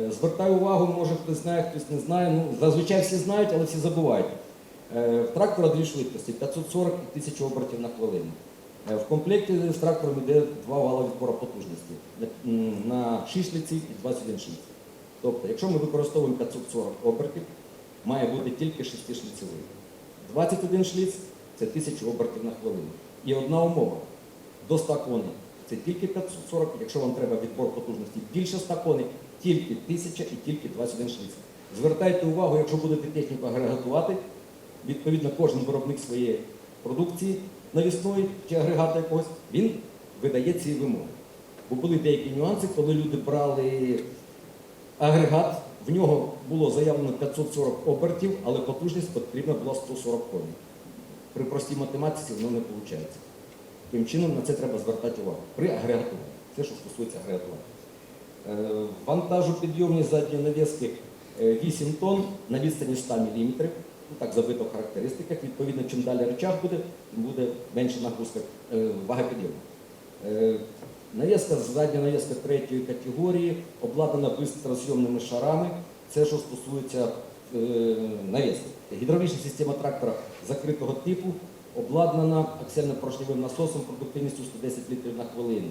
Е, Звертаю увагу, може хтось знає, хтось не знає. Ну, зазвичай всі знають, але всі забувають. Е, В трактора дві швидкості 540 і 1000 обертів на хвилину. Е, В комплекті з трактором йде два вала відбору потужності на 6 шліців і 21 шліц. Тобто, якщо ми використовуємо 540 обертів, має бути тільки 6-шліцевий. 21 шліц це 1000 обертів на хвилину. І одна умова до 100 коней. Це тільки 540, якщо вам треба відбор потужності більше 100 коней, тільки 1000 і тільки 21 шліц. Звертайте увагу, якщо будете техніку агрегатувати, відповідно кожен виробник своєї продукції навісної чи агрегата якогось, він видає ці вимоги. Бо були деякі нюанси, коли люди брали агрегат, в нього було заявлено 540 обертів, але потужність потрібна була 140 коней. При простій математиці воно не виходить. Таким чином на це треба звертати увагу. При агрегатуванні. Це що стосується агрегатування. Е, Вантажопідйомні задні навіски е, 8 тонн на відстані 100 мм. Ну, так забито в характеристиках. Відповідно, чим далі речах буде, тим буде менша нагрузка е, вага підйому. Е, Навіска, задня навіска третьої категорії, обладнана бистрозйомними шарами. Це що стосується е, навіски. Гідравлічна система трактора закритого типу обладнана аксельно-поршневим насосом продуктивністю 110 літрів на хвилину.